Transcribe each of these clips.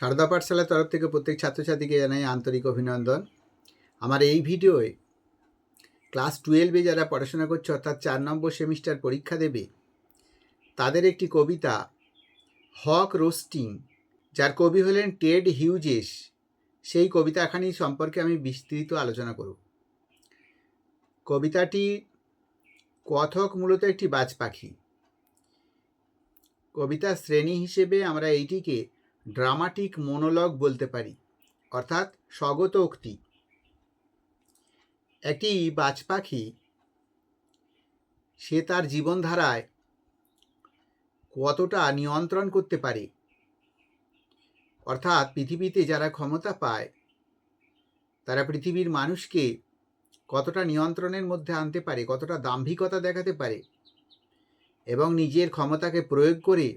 সারদা পাঠশালার তরফ থেকে প্রত্যেক ছাত্রছাত্রীকে জানাই আন্তরিক অভিনন্দন। আমার এই ভিডিওয়ে ক্লাস টুয়েলভে যারা পড়াশোনা করছে, অর্থাৎ চার নম্বর সেমিস্টার পরীক্ষা দেবে, তাদের একটি কবিতা, হক রোস্টিং, যার কবি হলেন টেড হিউজেস, সেই কবিতাখানি সম্পর্কে আমি বিস্তৃত আলোচনা করব। কবিতাটি কথক মূলত একটি বাজ পাখি। কবিতা শ্রেণি হিসেবে আমরা এইটিকে ড্রামাটিক মনোলগ বলতে পারি, অর্থাৎ স্বগত উক্তি। একটি বাজ পাখি, সে তার জীবনধারায় কতটা নিয়ন্ত্রণ করতে পারে, অর্থাৎ পৃথিবীতে যারা ক্ষমতা পায়, তারা পৃথিবীর মানুষকে কতটা নিয়ন্ত্রণের মধ্যে আনতে পারে, কতটা দাম্ভিকতা দেখাতে পারে এবং নিজের ক্ষমতাকে প্রয়োগ করে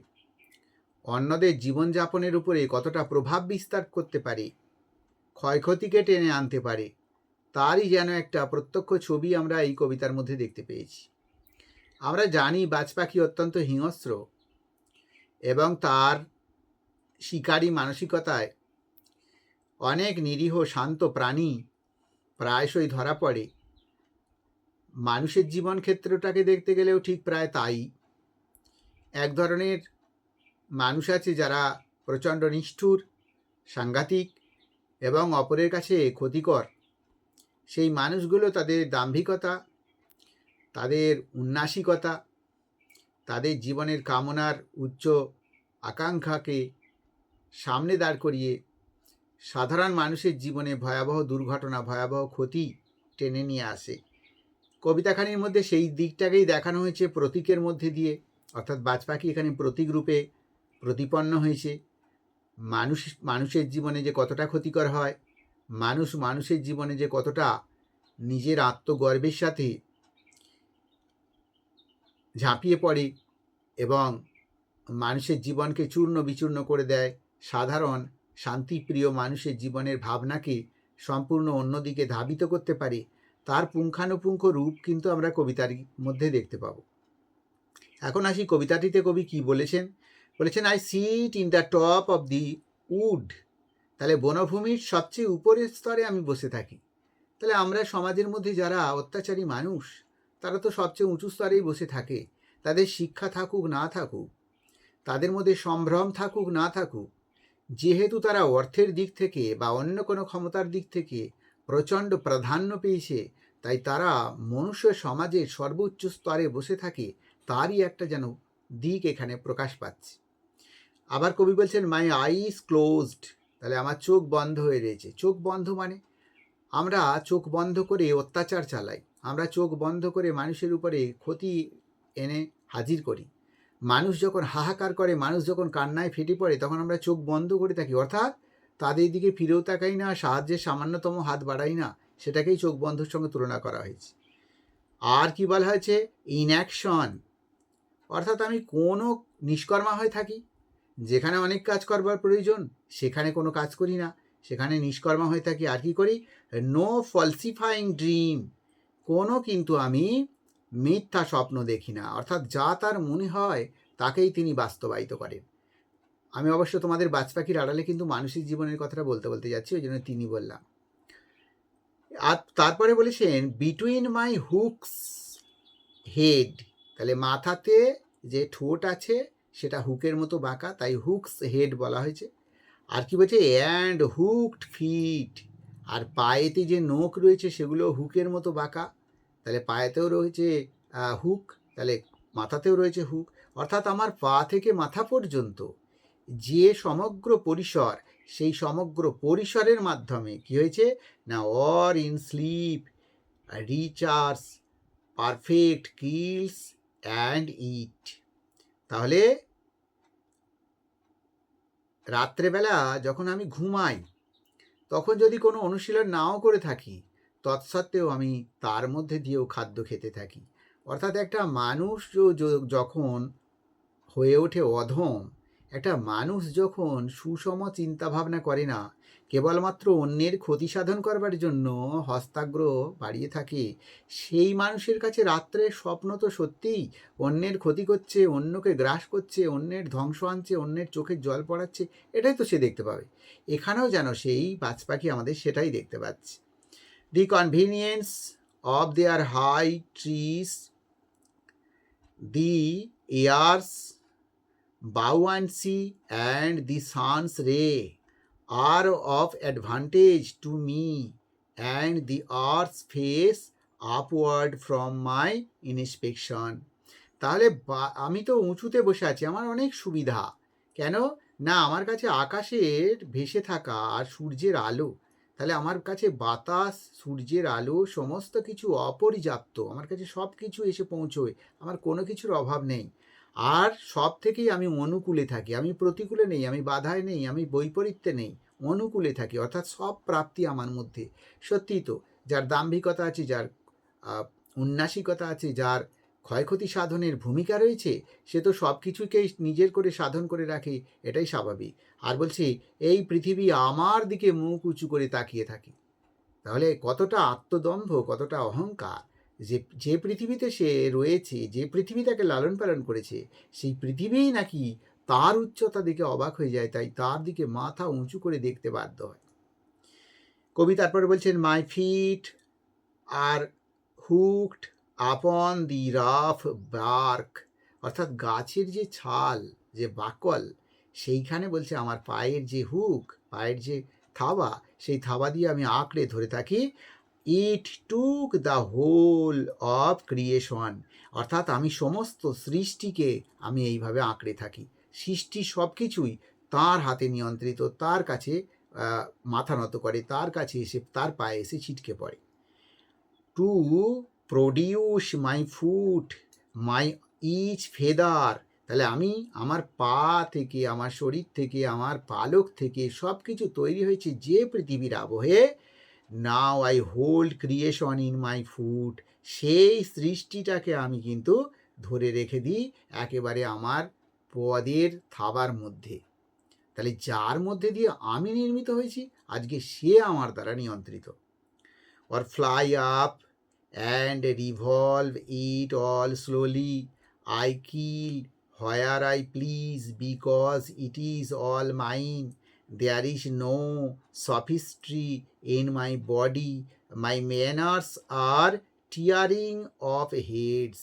অন্যদের জীবনযাপনের উপরে কতটা প্রভাব বিস্তার করতে পারে, ক্ষয়ক্ষতিকে টেনে আনতে পারে, তারই যেন একটা প্রত্যক্ষ ছবি আমরা এই কবিতার মধ্যে দেখতে পেয়েছি। আমরা জানি বাজ পাখি অত্যন্ত হিংস্র এবং তার শিকারী মানসিকতায় অনেক নিরীহ শান্ত প্রাণী প্রায়শই ধরা পড়ে। মানুষের জীবন ক্ষেত্রটাকে দেখতে গেলেও ঠিক প্রায় তাই। এক ধরনের মানুষ আছে যারা প্রচণ্ড নিষ্ঠুর, সাংঘাতিক এবং অপরের কাছে ক্ষতিকর। সেই মানুষগুলো তাদের দাম্ভিকতা, তাদের উন্নাসিকতা, তাদের জীবনের কামনার উচ্চ আকাঙ্ক্ষাকে সামনে দাঁড় করিয়ে সাধারণ মানুষের জীবনে ভয়াবহ দুর্ঘটনা, ভয়াবহ ক্ষতি টেনে নিয়ে আসে। কবিতাখানির মধ্যে সেই দিকটাকেই দেখানো হয়েছে প্রতীকের মধ্যে দিয়ে। অর্থাৎ বাজ পাখি এখানে প্রতীক রূপে প্রতিপন্ন হয়েছে। মানুষ, মানুষের জীবনে যে কতটা ক্ষতিকর হয়, মানুষ, মানুষের জীবনে যে কতটা নিজের আত্মগর্বের সাথে ঝাঁপিয়ে পড়ে এবং মানুষের জীবনকে চূর্ণ বিচূর্ণ করে দেয়, সাধারণ, শান্তিপ্রিয় মানুষের জীবনের ভাবনাকে সম্পূর্ণ অন্যদিকে ধাবিত করতে পারে, তার পুঙ্খানুপুঙ্খ রূপ কিন্তু আমরা কবিতার মধ্যে দেখতে পাবো। এখন আসি কবিতাটিতে কবি কি বলেছেন? বলেছেন I sit in the top of the wood তাহলে বনভূমির সবচেয়ে উপরের স্তরে আমি বসে থাকি। তাহলে আমরা সমাজের মধ্যে যারা অত্যাচারী মানুষ, তারা তো সবচেয়ে উঁচু স্তরেই বসে থাকে। তাদের শিক্ষা থাকুক, না থাকুক, তাদের মধ্যে সম্ভ্রম থাকুক, না থাকুক, যেহেতু তারা অর্থের দিক থেকে বা অন্য কোনো ক্ষমতার দিক থেকে প্রচণ্ড প্রাধান্য পেয়েছে, তাই তারা মনুষ্য সমাজের সর্বোচ্চ স্তরে বসে থাকে, তারই একটা যেন দিক এখানে প্রকাশ পাচ্ছে। আবার কবি বলছেন মাই আইস ক্লোজড তাহলে আমার চোখ বন্ধ হয়ে রয়েছে। চোখ বন্ধ মানে? আমরা চোখ বন্ধ করে অত্যাচার চালাই। আমরা চোখ বন্ধ করে মানুষের উপরে ক্ষতি এনে হাজির করি। মানুষ যখন হাহাকার করে, মানুষ যখন কান্নায় ফেটে পড়ে, তখন আমরা চোখ বন্ধ করে থাকি। অর্থাৎ তাদের দিকে ফিরেও তাকাই না, সাহায্যের সামান্যতম হাত বাড়াই না, সেটাকেই চোখ বন্ধর সঙ্গে তুলনা করা হয়েছে। আর কি বলা হয়েছে? ইনঅ্যাকশন অর্থাৎ আমি কোনো নিষ্কর্মা হয়ে থাকি। যেখানে অনেক কাজ করবার প্রয়োজন, সেখানে কোনো কাজ করি না। সেখানে নিষ্কর্মা হয়ে থাকি, আর কি করি? নো ফলসিফাইং ড্রিম কোনো কিন্তু আমি মিথ্যা স্বপ্ন দেখি না। অর্থাৎ যা তার মনে হয়, তাকেই তিনি বাস্তবায়িত করেন। আমি অবশ্য তোমাদের বাজ পাখির আড়ালে কিন্তু মানুষের জীবনের কথাটা বলতে বলতে যাচ্ছি, ওই জন্য তিনি বললাম। আর তারপরে বলেছেন বিটুইন মাই হুকস হেড তাহলে মাথাতে যে ঠোঁট আছে সেটা হুকের মতো বাঁকা, তাই হুকস হেড বলা হয়েছে। আর কি বলছে? And hooked feet. আর পায়েতে যে নোখ রয়েছে, সেগুলো হুকের মতো বাঁকা। তাহলে পায়েতেও রয়েছে হুক, তাহলে মাথাতেও রয়েছে হুক। অর্থাৎ আমার পা থেকে মাথা পর্যন্ত যে সমগ্র পরিসর, সেই সমগ্র পরিসরের মাধ্যমে কি হয়েছে? না, or in sleep, recharge, perfect kills and eat. তাহলে রাত্রেবেলা যখন আমি ঘুমাই, তখন যদি কোনো অনুশীলন নাও করে থাকি, তৎসত্ত্বেও আমি তার মধ্যে দিয়েও খাদ্য খেতে থাকি। অর্থাৎ একটা মানুষ যখন হয়ে ওঠে অধম একটা মানুষ যখন সুষম চিন্তাভাবনা করে না, কেবলমাত্র অন্যের ক্ষতি সাধন করবার জন্য হস্তাগ্র বাড়িয়ে থাকে, সেই মানুষের কাছে রাত্রে স্বপ্ন তো সত্যিই, অন্যের ক্ষতি করছে, অন্যকে গ্রাস করছে, অন্যের ধ্বংস আনছে, অন্যের চোখের জল পড়াচ্ছে, এটাই তো সে দেখতে পাবে। এখানেও যেন সেই বাজ পাখি আমাদের সেটাই দেখতে পাচ্ছে। The convenience of their high trees the airs buoyancy and the suns ray are of advantage to me, and the earth's face upward from my inspection. তাহলে আমি তো উঁচুতে বসে আছি, আমার অনেক সুবিধা। কেন? না, আমার কাছে আকাশের ভেসে থাকা আর সূর্যের আলো। তাহলে আমার কাছে বাতাস, সূর্যের আলো, সমস্ত কিছু অপর্যাপ্ত। আমার কাছে সব কিছু এসে পৌঁছয়। আমার কোনো কিছুর অভাব নেই। আর সব থেকেই আমি অনুকূলে থাকি। আমি প্রতিকূলে নেই, আমি বাধায় নেই, আমি বৈপরীত্যে নেই, অনুকূলে থাকি। অর্থাৎ সব প্রাপ্তি আমার মধ্যে। সত্যি তো, যার দাম্ভিকতা আছে, যার উন্নাসিকতা আছে, যার ক্ষয়ক্ষতি সাধনের ভূমিকা রয়েছে, সে তো সব কিছুকেই নিজের করে সাধন করে রাখে, এটাই স্বাভাবিক। আর বলছি, এই পৃথিবী আমার দিকে মুখ উঁচু করে তাকিয়ে থাকে। তাহলে কতটা আত্মদম্ভ, কতটা অহংকার যে যে পৃথিবীতে সে রয়েছে, যে পৃথিবী তাকে লালন পালন করেছে, সেই পৃথিবীই নাকি তার উচ্চতা দেখে অবাক হয়ে যায়, তাই তার দিকে মাথা উঁচু করে দেখতে বাধ্য হয়। কবি তারপরে বলছেন মাই ফিট আর হুকড আপন দি রাফ বার্ক অর্থাৎ গাছের যে ছাল, যে বাকল, সেইখানে বলছে, আমার পায়ের যে হুক, পায়ের যে থাবা, সেই থাবা দিয়ে আমি আঁকড়ে ধরে থাকি it took the whole of creation অর্থাৎ আমি সমস্ত সৃষ্টিকে আমি এইভাবে আঁকড়ে থাকি। সৃষ্টি সব কিছুই তার হাতে নিয়ন্ত্রিত, তার কাছে মাথা নত করে, তার কাছে এসে, তার পায়ে এসে ছিটকে পড়ে। To produce my foot my each feather তাহলে আমি আমার পা থেকে, আমার শরীর থেকে, আমার পালক থেকে সব কিছু তৈরি হয়েছে যে পৃথিবীর আবহে now I hold creation in my foot সেই সৃষ্টিটাকে আমি কিন্তু ধরে রেখে দিই একেবারে আমার পদের থাবার মধ্যে। তাহলে যার মধ্যে দিয়ে আমি নির্মিত হয়েছি, আজকে সে আমার দ্বারা নিয়ন্ত্রিত। Or fly up and revolve it all slowly I kill where I please because it is all mine. There is no sophistry in my body. My manners are tearing of heads.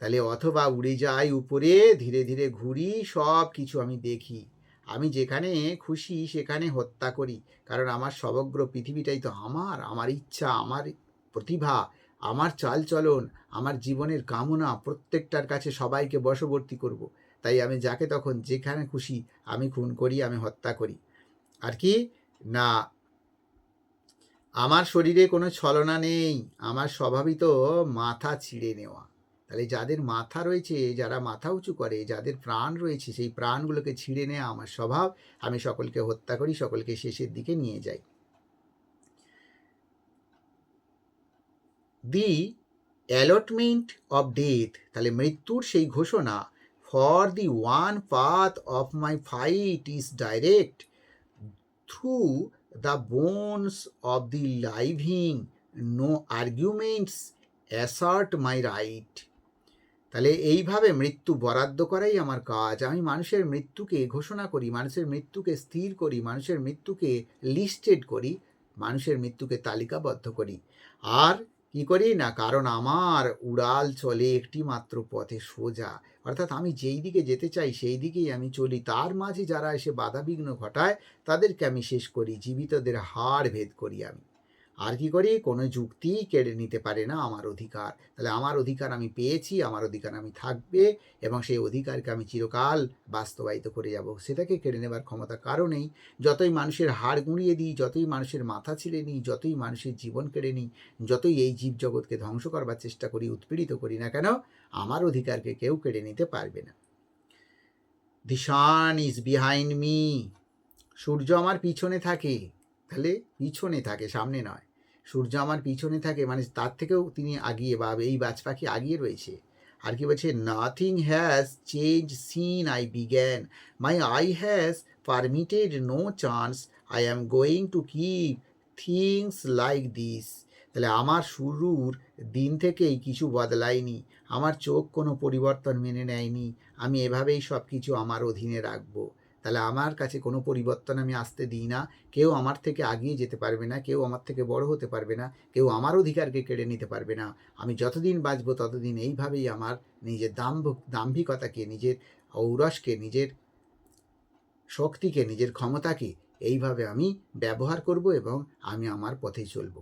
তাহলে অথবা উড়ে যাই উপরে, ধীরে ধীরে ঘুরি, সব কিছু আমি দেখি আমি যেখানে খুশি সেখানে হত্যা করি কারণ আমার সমগ্র পৃথিবীটাই তো আমার আমার ইচ্ছা, আমার প্রতিভা, আমার চালচলন, আমার জীবনের কামনা প্রত্যেকটার কাছে সবাইকে বশবর্তী করব। তাই আমি যাকে তখন যেখানে খুশি আমি খুন করি, আমি হত্যা করি। আর কি? না। আমার শরীরে কোনো ছলনা নেই। আমার স্বভাবই তো মাথা ছিঁড়ে নেওয়া। তাহলে যাদের মাথা রয়েছে, যারা মাথা উঁচু করে, যাদের প্রাণ রয়েছে, সেই প্রাণগুলোকে ছিঁড়ে নেওয়া আমার স্বভাব। আমি সকলকে হত্যা করি, সকলকে শেষের দিকে নিয়ে যাই। দি অ্যালটমেন্ট অফ ডেথ, তাহলে মৃত্যুর সেই ঘোষণা for the one path of my fight is direct through the bones of the living no arguments assert my right তাহলে এইভাবে মৃত্যু বরাদ্দ করাই আমার কাজ। আমি মানুষের মৃত্যুকে ঘোষণা করি, মানুষের মৃত্যুকে স্থির করি, মানুষের মৃত্যুকে লিস্টেড করি, মানুষের মৃত্যুকে তালিকাবদ্ধ করি। আর কি করি না? কারণ আমার উড়াল চলে একটি মাত্র পথে সোজা। অর্থাৎ আমি যেই দিকে যেতে চাই, সেই দিকেই আমি চলি। তার মাঝে যারা এসে বাধাবিঘ্ন ঘটায়, তাদেরকে আমি শেষ করি। জীবিতদের হাড় ভেদ করি আমি। আর কি করি? কোনো যুক্তি কেড়ে নিতে পারে না আমার অধিকার। তাহলে আমার অধিকার আমি পেয়েছি, আমার অধিকার আমি থাকবে এবং সেই অধিকারকে আমি চিরকাল বাস্তবায়িত করে যাব। সেটাকে কেড়ে নেবার ক্ষমতা কারণেই যতই মানুষের হাড় গুঁড়িয়ে দিই, যতই মানুষের মাথা ছিঁড়ে নিই, যতই মানুষের জীবন কেড়ে নিই, যতই এই জীবজগৎকে ধ্বংস করবার চেষ্টা করি, উৎপীড়িত করি না কেন, আমার অধিকারকে কেউ কেড়ে নিতে পারবে না। The sun is behind me সূর্য আমার পিছনে থাকে। তাহলে পিছনে থাকে, সামনে নয়। সূর্য আমার পিছনে থাকে মানে তার থেকেও তিনি আগিয়ে বা এই বাজ পাখি আগিয়ে রয়েছে। আর কি বলছে nothing has change since I began my I has permitted no chance I am going to keep things like this তাহলে আমার শুরুর দিন থেকেই কিছু বদলায়নি। আমার চোখ কোনো পরিবর্তন মেনে নেয়নি। আমি এভাবেই সব কিছু আমার অধীনে রাখব। তাহলে আমার কাছে কোনো পরিবর্তন আমি আসতে দিই না। কেউ আমার থেকে আগিয়ে যেতে পারবে না, কেউ আমার থেকে বড় হতে পারবে না, কেউ আমার অধিকারকে কেড়ে নিতে পারবে না। আমি যতদিন বাঁচবো ততদিন এইভাবেই আমার নিজের দাম্ভ, দাম্ভিকতাকে, নিজের ঔরসকে, নিজের শক্তিকে, নিজের ক্ষমতাকে এইভাবে আমি ব্যবহার করব এবং আমি আমার পথেই চলব।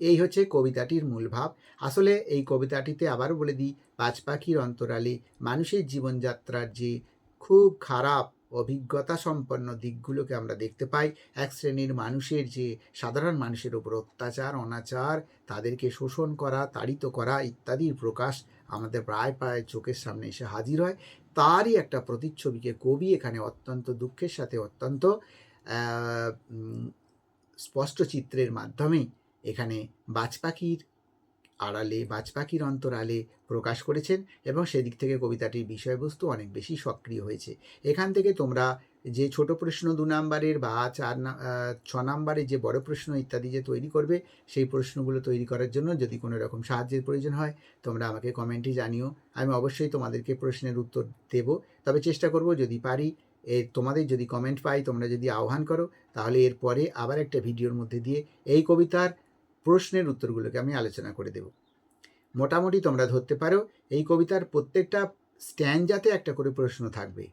এই হচ্ছে কবিতাটির মূল ভাব। আসলে এই কবিতাটিতে আবারও বলে দিই পাঁচ পাখির অন্তরালে মানুষের জীবনযাত্রার যে খুব খারাপ অভিজ্ঞতা সম্পন্ন দিকগুলোকে আমরা দেখতে পাই। এক শ্রেণির মানুষের যে সাধারণ মানুষের উপর অত্যাচার, অনাচার, তাদেরকে শোষণ করা, তাড়িত করা ইত্যাদির প্রকাশ আমাদের প্রায় প্রায় চোখের সামনে এসে হাজির হয়। তারই একটা প্রতিচ্ছবিকে কবি এখানে অত্যন্ত দুঃখের সাথে অত্যন্ত স্পষ্ট চিত্রের মাধ্যমে এখানে বাজপাখির আড়ালে বাজপাখির অন্তরালে প্রকাশ করেছেন এবং সেদিক থেকে কবিতাটির বিষয়বস্তু অনেক বেশি সক্রিয় হয়েছে। এখান থেকে তোমরা যে ছোট প্রশ্ন দু নাম্বারের বা চার ছ নাম্বারের যে বড় প্রশ্ন ইত্যাদি যে তৈরি করবে, সেই প্রশ্নগুলো তৈরি করার জন্য যদি কোনো রকম সাহায্যের প্রয়োজন হয়, তোমরা আমাকে কমেন্টে জানিও। আমি অবশ্যই তোমাদেরকে প্রশ্নের উত্তর দেব। তবে চেষ্টা করব যদি পারি, এ, তোমাদের যদি কমেন্ট পাই, তোমরা যদি আহ্বান করো, তাহলে এরপরে আবার একটা ভিডিওর মধ্যে দিয়ে এই কবিতার প্রশ্নের উত্তরগুলোকে আমি আলোচনা করে দেব। মোটামুটি তোমরা ধরতে পারো, এই কবিতার প্রত্যেকটা স্ট্যান্ডজাতে একটা করে প্রশ্ন থাকবে।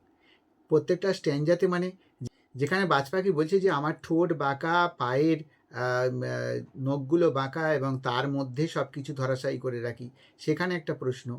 প্রত্যেকটা স্ট্যান্ডজাতে মানে যেখানে বাজপাখি বলছে যে, আমার ঠোঁট বাঁকা, পায়ের নখগুলো বাঁকা এবং তার মধ্যে সব কিছু ধরাশায়ী করে রাখি। সেখানে একটা প্রশ্ন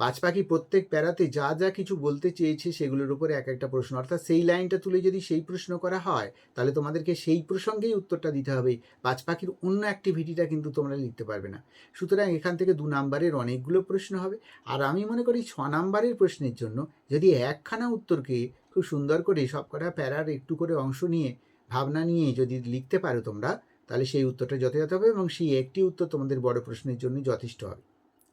বাজপাখি প্রত্যেক প্যারাতে যা যা কিছু বলতে চেয়েছে সেগুলোর উপরে এক একটা প্রশ্ন। অর্থাৎ সেই লাইনটা তুলে যদি সেই প্রশ্ন করা হয়, তাহলে তোমাদেরকে সেই প্রসঙ্গেই উত্তরটা দিতে হবে, বাজপাখির অন্য অ্যাক্টিভিটিটা কিন্তু তোমরা লিখতে পারবে না। সুতরাং এখান থেকে দু নাম্বারের অনেকগুলো প্রশ্ন হবে। আর আমি মনে করি ছ নাম্বারের প্রশ্নের জন্য যদি একখানা উত্তরকে খুব সুন্দর করে সব কটা প্যারার একটু করে অংশ নিয়ে, ভাবনা নিয়ে যদি লিখতে পারো তোমরা, তাহলে সেই উত্তরটা যথাযথ হবে এবং সেই একটি উত্তর তোমাদের বড় প্রশ্নের জন্য যথেষ্ট হবে,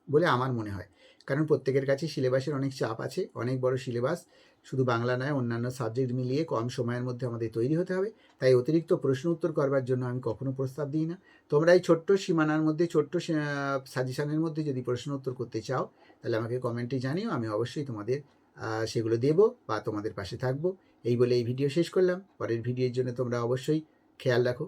বলে আমার মনে হয়। কারণ প্রত্যেকের কাছে সিলেবাসের অনেক চাপ আছে, অনেক বড় সিলেবাস। শুধু বাংলা নয়, অন্যান্য সাবজেক্ট মিলিয়ে কম সময়ের মধ্যে আমাদের তৈরি হতে হবে। তাই অতিরিক্ত প্রশ্ন উত্তর করবার জন্য আমি কখনো প্রস্তাব দিই না। তোমরা এই ছোট্ট সীমানার মধ্যে, ছোট্ট সাজেশনের মধ্যে যদি প্রশ্ন উত্তর করতে চাও, তাহলে আমাকে কমেন্টে জানিও, আমি অবশ্যই তোমাদের সেগুলো দেবো বা তোমাদের পাশে থাকব। এই বলে এই ভিডিও শেষ করলাম। পরের ভিডিওর জন্য তোমরা অবশ্যই খেয়াল রাখো।